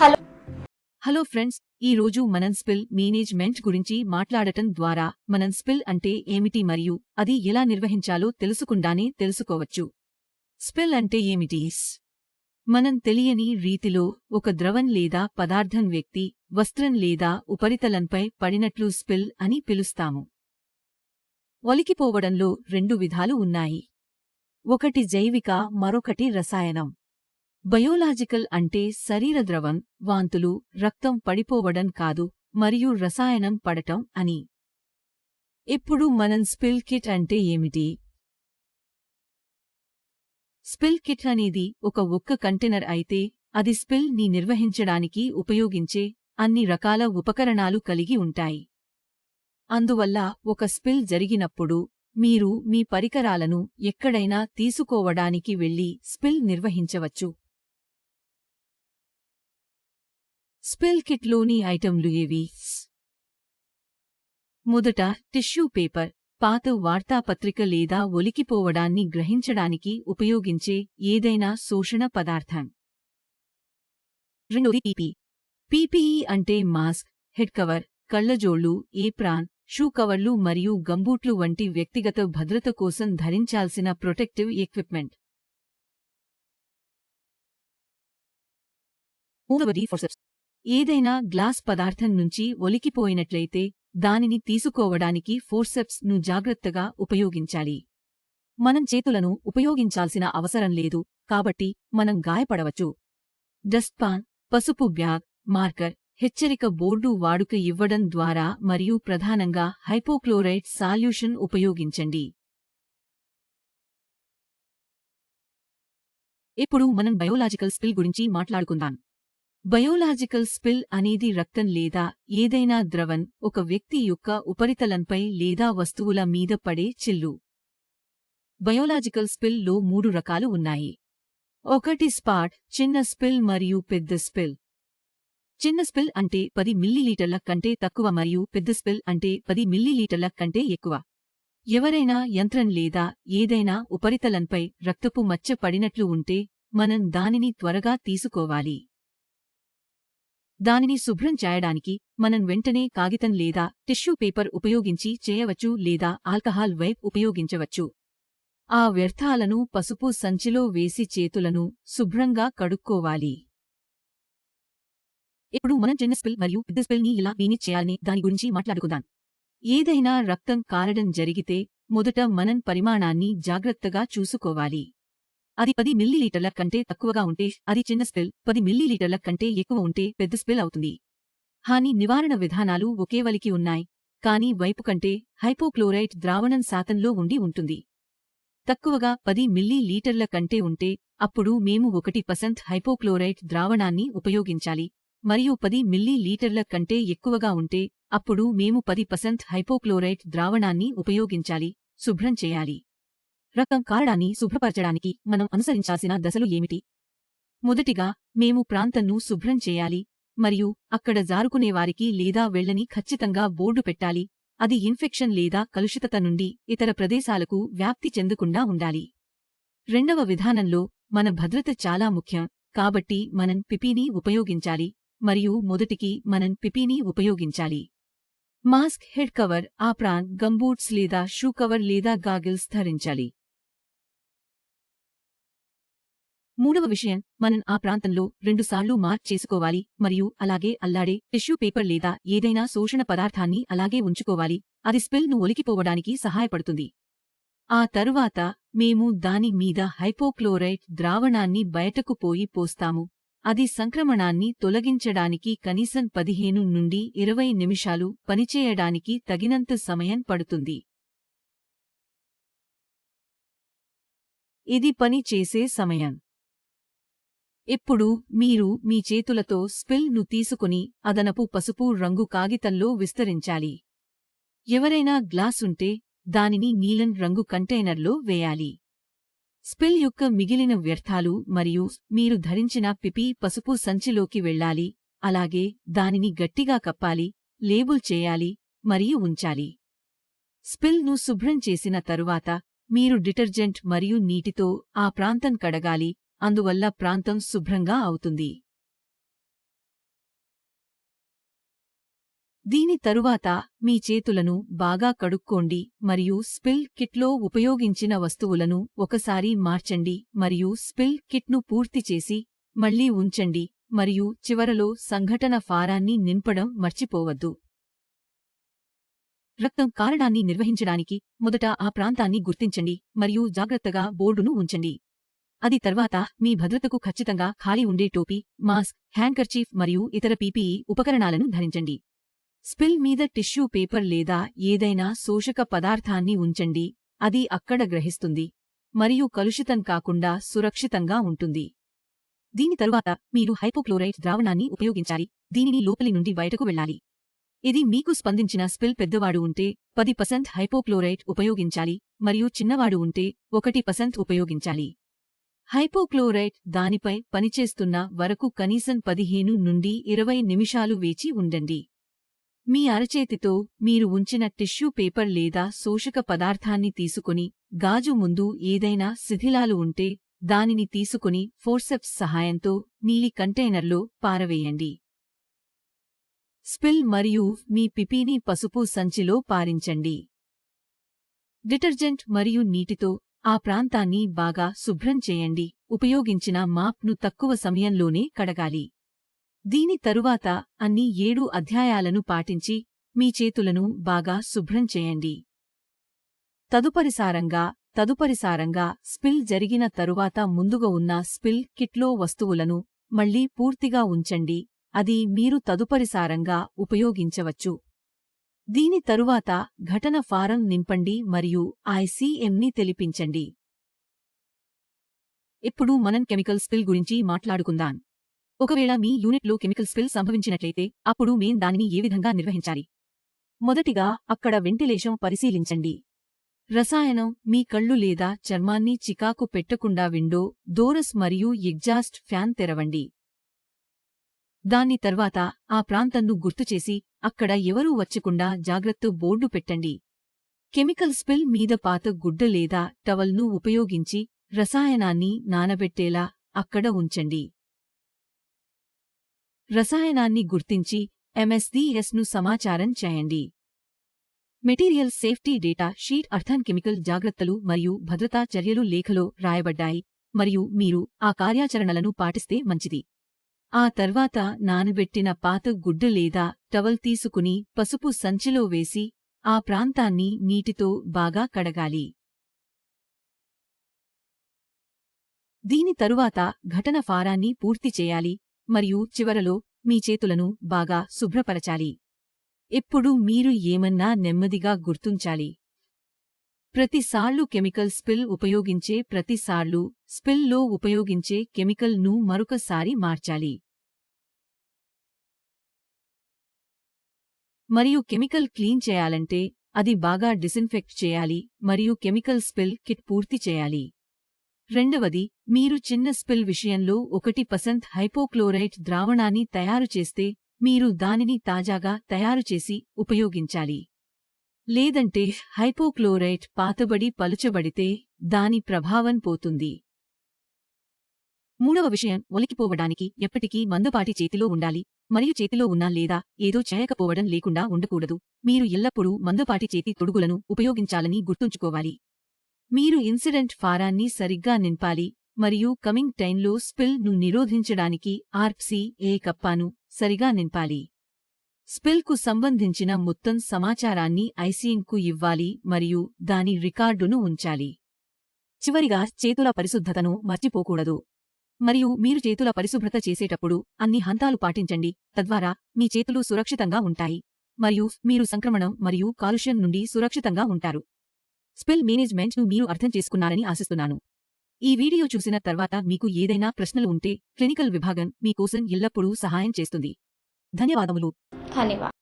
Hello. Hello friends ఈ రోజు మనం స్పిల్ మేనేజ్మెంట్ గురించి మాట్లాడటం ద్వారా మనం స్పిల్ అంటే ఏమిటి మరియు అది ఎలా నిర్వహించాలో తెలుసుకుండానే తెలుసుకోవచ్చు. స్పిల్ అంటే ఏమిటి? మనం తెలియని రీతిలో ఒక ద్రవం లేదా పదార్థం వ్యక్తి వస్త్రం లేదా ఉపరితలంపై పడినట్లు స్పిల్ అని పిలుస్తాము. ఒలికిపోవడంలో రెండు విధాలు ఉన్నాయి. ఒకటి జైవిక మరొకటి రసాయనం. బయోలాజికల్ అంటే శరీర ద్రవం వాంతులు రక్తం పడిపోవడం కాదు మరియు రసాయనం పడటం అని. ఇప్పుడు మనం స్పిల్ కిట్ అంటే ఏమిటి? స్పిల్ కిట్ అనేది ఒక ఒక్క కంటైనర్ అయితే అది స్పిల్ని నిర్వహించడానికి ఉపయోగించే అన్ని రకాల ఉపకరణాలు కలిగి ఉంటాయి. అందువల్ల ఒక స్పిల్ జరిగినప్పుడు మీరు మీ పరికరాలను ఎక్కడైనా తీసుకోవడానికి వెళ్ళి స్పిల్ నిర్వహించవచ్చు. స్పిల్ కిట్లోని ఐటెంలు ఏవి? మొదట టిష్యూ పేపర్ పాత వార్తాపత్రిక లేదా ఒలికిపోవడాన్ని గ్రహించడానికి ఉపయోగించే ఏదైనా శోషణ పదార్థం. రెండోది పీపీ. పీపీఈ అంటే మాస్క్ హెడ్ కవర్ కళ్ళజోళ్ళు ఏప్రాన్ షూ కవర్లు మరియు గంబూట్లు వంటి వ్యక్తిగత భద్రత కోసం ధరించాల్సిన ప్రొటెక్టివ్ ఎక్విప్మెంట్. మూడవది ఫోర్సెప్స్. ఏదైనా గ్లాస్ పదార్థం నుంచి ఒలికిపోయినట్లయితే దానిని తీసుకోవడానికి ఫోర్సెప్స్ను జాగ్రత్తగా ఉపయోగించాలి. మనం చేతులను ఉపయోగించాల్సిన అవసరం లేదు కాబట్టి మనం గాయపడవచ్చు. డస్ట్పాన్ పసుపు బ్యాగ్ మార్కర్ హెచ్చరిక బోర్డు వాడుక ఇవ్వడం ద్వారా మరియు ప్రధానంగా హైపోక్లోరైడ్ సాల్యూషన్ ఉపయోగించండి. ఇప్పుడు మనం బయోలాజికల్ స్పిల్ గురించి మాట్లాడుకుందాం. బయోలాజికల్ స్పిల్ అనేది రక్తం లేదా ఏదైనా ద్రవం ఒక వ్యక్తి యొక్క ఉపరితలంపై లేదా వస్తువుల మీద పడే చిల్లు. బయోలాజికల్ స్పిల్లో మూడు రకాలు ఉన్నాయి. ఒకటి స్పాట్ చిన్న స్పిల్ మరియు పెద్ద స్పిల్. చిన్న స్పిల్ అంటే పది మిల్లీలీటర్ల కంటే తక్కువ మరియు పెద్ద స్పిల్ అంటే పది మిల్లీలీటర్ల కంటే ఎక్కువ. ఎవరైనా యంత్రం లేదా ఏదైనా ఉపరితలంపై రక్తపు మచ్చ పడినట్లు ఉంటే మనం దానిని త్వరగా తీసుకోవాలి. దానిని శుభ్రం చేయడానికి మనం వెంటనే కాగితం లేదా టిష్యూ పేపర్ ఉపయోగించి చేయవచ్చు లేదా ఆల్కహాల్ వైప్ ఉపయోగించవచ్చు. ఆ వ్యర్థాలను పసుపు సంచిలో వేసి చేతులను శుభ్రంగా కడుక్కోవాలి. ఇప్పుడు మనం చిన్న స్పిల్ మరియు పెద్ద స్పిల్ని ఇలా మేనేజ్ చేయాలని దాని గురించి మాట్లాడుకుందాం. ఏదైనా రక్తం కారడం జరిగితే మొదట మనం పరిమాణాన్ని జాగ్రత్తగా చూసుకోవాలి. అది పది మిల్లీలీటర్ల కంటే తక్కువగా ఉంటే అది చిన్న స్పిల్ పది మిల్లీలీటర్ల కంటే ఎక్కువ ఉంటే పెద్ద స్పిల్ అవుతుంది. హాని నివారణ విధానాలు ఒకేవలికి ఉన్నాయి. కానీ వైపు కంటే హైపోక్లోరైట్ ద్రావణం శాతంలో ఉండి ఉంటుంది. తక్కువగా పది మిల్లీలీటర్ల కంటే ఉంటే అప్పుడు మేము ఒకటి పసంత్ హైపోక్లోరైట్ ద్రావణాన్ని ఉపయోగించాలి. మరియు పది మిల్లీలీటర్ల కంటే ఎక్కువగా ఉంటే అప్పుడు మేము పది పసంత్ హైపోక్లోరైట్ ద్రావణాన్ని ఉపయోగించాలి శుభ్రం చేయాలి. రక్తం కారడాన్ని శుభ్రపరచడానికి మనం అనుసరించాల్సిన దశలు ఏమిటి? మొదటిగా మేము ప్రాంతంను శుభ్రం చేయాలి మరియు అక్కడ జారుకునేవారికి లేదా వెళ్ళని ఖచ్చితంగా బోర్డు పెట్టాలి అది ఇన్ఫెక్షన్ లేదా కలుషితత నుండి ఇతర ప్రదేశాలకు వ్యాప్తి చెందకుండా ఉండాలి. రెండవ విధానంలో మన భద్రత చాలా ముఖ్యం కాబట్టి మనం పిపీని ఉపయోగించాలి మరియు మొదటికి మనం పిపీని ఉపయోగించాలి. Mask head cover apron gumboots లేదా షూ కవర్ లేదా గాగిల్స్ ధరించాలి. మూడవ విషయం మనం ఆ ప్రాంతంలో రెండుసార్లు మార్క్ చేసుకోవాలి మరియు అలాగే అల్లాడే టిష్యూ పేపర్ లేదా ఏదైనా శోషణ పదార్థాన్ని అలాగే ఉంచుకోవాలి అది స్పిల్ను ఒలికిపోవడానికి సహాయపడుతుంది. ఆ తరువాత మేము దాని మీద హైపోక్లోరైట్ ద్రావణాన్ని బయటకు పోయి పోస్తాము. అది సంక్రమణాన్ని తొలగించడానికి కనీసం పదిహేను నుండి ఇరవై నిమిషాలు పనిచేయడానికి తగినంత సమయం పడుతుంది. ఇది పని చేసే సమయం. ఇప్పుడు మీరు మీ చేతులతో స్పిల్ను తీసుకుని అదనపు పసుపు రంగు కాగితంలో విస్తరించాలి. ఎవరైనా గ్లాసుంటే దానిని నీలం రంగు కంటైనర్లో వేయాలి. స్పిల్ యొక్క మిగిలిన వ్యర్థాలు మరియు మీరు ధరించిన పిపి పసుపు సంచిలోకి వెళ్ళాలి. అలాగే దానిని గట్టిగా కప్పాలి లేబుల్ చేయాలి మరియు ఉంచాలి. స్పిల్ను శుభ్రం చేసిన తరువాత మీరు డిటర్జెంట్ మరియు నీటితో ఆ ప్రాంతం కడగాలి. అందువల్ల ప్రాంతం శుభ్రంగా అవుతుంది. దీని తరువాత మీ చేతులను బాగా కడుక్కోండి మరియు స్పిల్ కిట్లో ఉపయోగించిన వస్తువులను ఒకసారి మార్చండి మరియు స్పిల్ కిట్ను పూర్తి చేసి మళ్ళీ ఉంచండి మరియు చివరలో సంఘటన ఫారాన్ని నింపడం మర్చిపోవద్దు. రక్తం కారడాన్ని నిర్వహించడానికి మొదట ఆ ప్రాంతాన్ని గుర్తించండి మరియు జాగ్రత్తగా బోర్డును ఉంచండి. అది తర్వాత మీ భద్రతకు ఖచ్చితంగా ఖాళీ ఉండే టోపీ మాస్క్ హ్యాంకర్చీఫ్ మరియు ఇతర పీపీఈ ఉపకరణాలను ధరించండి. స్పిల్ మీద టిష్యూ పేపర్ లేదా ఏదైనా శోషక పదార్థాన్ని ఉంచండి. అది అక్కడ గ్రహిస్తుంది. మరియు కలుషితం కాకుండా సురక్షితంగా ఉంటుంది. దీని తరువాత మీరు హైపోక్లోరైడ్ ద్రావణాన్ని ఉపయోగించాలి. దీనిని లోపలి నుండి బయటకు వెళ్ళాలి. ఇది మీకు స్పందించిన స్పిల్ పెద్దవాడు ఉంటే పది పర్సెంట్ హైపోక్లోరైట్ ఉపయోగించాలి. మరియు చిన్నవాడు ఉంటే ఒకటి పర్సెంట్ ఉపయోగించాలి. హైపోక్లోరైట్ దానిపై పనిచేస్తున్న వరకు కనీసం పదిహేను నుండి ఇరవై నిమిషాలు వేచి ఉండండి. మీ అరచేతితో మీరు ఉంచిన టిష్యూ పేపర్ లేదా శోషక పదార్థాన్ని తీసుకుని గాజు ముందు ఏదైనా శిథిలాలు ఉంటే దానిని తీసుకుని ఫోర్సెప్స్ సహాయంతో నీలి కంటైనర్లో పారవేయండి. స్పిల్ మరియు మీ పిపీని పసుపు సంచిలో పారించండి. డిటర్జెంట్ మరియు నీటితో ఆ ప్రాంతాన్ని బాగా శుభ్రం చేయండి. ఉపయోగించిన మాప్ను తక్కువ సమయంలోనే కడగాలి. దీని తరువాత అన్ని ఏడు అధ్యాయాలను పాటించి మీ చేతులను బాగా శుభ్రం చేయండి. తదుపరిసారంగా తదుపరిసారంగా స్పిల్ జరిగిన తరువాత ముందుగా ఉన్న స్పిల్ కిట్లో వస్తువులను మళ్ళీ పూర్తిగా ఉంచండి. అది మీరు తదుపరిసారంగా ఉపయోగించవచ్చు. దీని తరువాత ఘటన ఫారం నింపండి మరియు ఐసీఎంని తెలిపించండి. ఇప్పుడు మనం కెమికల్ స్పిల్ గురించి మాట్లాడుకుందాం. ఒకవేళ మీ యూనిట్లో కెమికల్ స్పిల్ సంభవించినట్లయితే అప్పుడు మేం దానిని ఏ విధంగా నిర్వహించాలి? మొదటిగా అక్కడ వెంటిలేషన్ పరిశీలించండి. రసాయనం మీ కళ్ళు లేదా చర్మాన్ని చికాకు పెట్టకుండా విండో డోరస్ మరియు ఎగ్జాస్ట్ ఫ్యాన్ తెరవండి. దాన్ని తర్వాత ఆ ప్రాంతంను గుర్తుచేసి అక్కడ ఎవరూ వచ్చకుండా జాగ్రత్త బోర్డు పెట్టండి. కెమికల్ స్పిల్ మీద పాత గుడ్డ లేదా టవల్ను ఉపయోగించి రసాయనాన్ని నానబెట్టేలా అక్కడ ఉంచండి. రసాయనాన్ని గుర్తించి ఎంఎస్డిఎస్ను సమాచారం చేయండి. మెటీరియల్ సేఫ్టీ డేటా షీట్ అర్థన్ కెమికల్ జాగ్రత్తలు మరియు భద్రతా చర్యలు లేఖలో రాయబడ్డాయి మరియు మీరు ఆ కార్యాచరణలను పాటిస్తే మంచిది. ఆ తర్వాత నానబెట్టిన పాత గుడ్డ లేదా టవల్ తీసుకుని పసుపు సంచిలో వేసి ఆ ప్రాంతాన్ని నీటితో బాగా కడగాలి. దీని తరువాత ఘటన ఫారాన్ని పూర్తి చేయాలి మరియు చివరలో మీ చేతులను బాగా శుభ్రపరచాలి. ఎప్పుడు మీరు ఏమన్నా నెమ్మదిగా గుర్తుంచాలి. ప్రతిసార్లు కెమికల్ స్పిల్ ఉపయోగించే ప్రతిసార్లు స్పిల్లో ఉపయోగించే కెమికల్ను మరొకసారి మార్చాలి. మరియు కెమికల్ క్లీన్ చేయాలంటే అది బాగా డిసిన్ఫెక్ట్ చేయాలి మరియు కెమికల్ స్పిల్ కిట్ పూర్తి చేయాలి. రెండవది మీరు చిన్న స్పిల్ విషయంలో ఒకటి పసంత్ హైపోక్లోరైట్ ద్రావణాన్ని తయారు చేస్తే మీరు దానిని తాజాగా తయారుచేసి ఉపయోగించాలి. లేదంటే హైపోక్లోరైట్ పాతబడి పలుచబడితే దాని ప్రభావం పోతుంది. మూడవ విషయం ఒలికిపోవడానికి ఎప్పటికీ మందుపాటి చేతిలో ఉండాలి. మరియు చేతిలో ఉన్నా లేదా ఏదో చేయకపోవడం లేకుండా ఉండకూడదు. మీరు ఎల్లప్పుడూ మందుపాటి చేతి తొడుగులను ఉపయోగించాలని గుర్తుంచుకోవాలి. మీరు ఇన్సిడెంట్ ఫారాన్ని సరిగ్గా నింపాలి. మరియు కమింగ్ టైంలో స్పిల్ను నిరోధించడానికి ఆర్ప్సీ ఏ కప్పాను సరిగా నింపాలి. స్పిల్కు సంబంధించిన మొత్తం సమాచారాన్ని ఐసీఎంకు ఇవ్వాలి మరియు దాని రికార్డును ఉంచాలి. చివరిగా చేతుల పరిశుద్ధతను మర్చిపోకూడదు. మరియు మీరు చేతుల పరిశుభ్రత చేసేటప్పుడు అన్ని హంతాలు పాటించండి. తద్వారా మీ చేతులు సురక్షితంగా ఉంటాయి. మరియు మీరు సంక్రమణం మరియు కాలుష్యం నుండి సురక్షితంగా ఉంటారు. స్పిల్ మేనేజ్మెంట్ను మీరు అర్థం చేసుకున్నారని ఆశిస్తున్నాను. ఈ వీడియో చూసిన తర్వాత మీకు ఏదైనా ప్రశ్నలు ఉంటే క్లినికల్ విభాగం మీకోసం ఎల్లప్పుడూ సహాయం చేస్తుంది. ధన్యవాదములు ధన్యవాద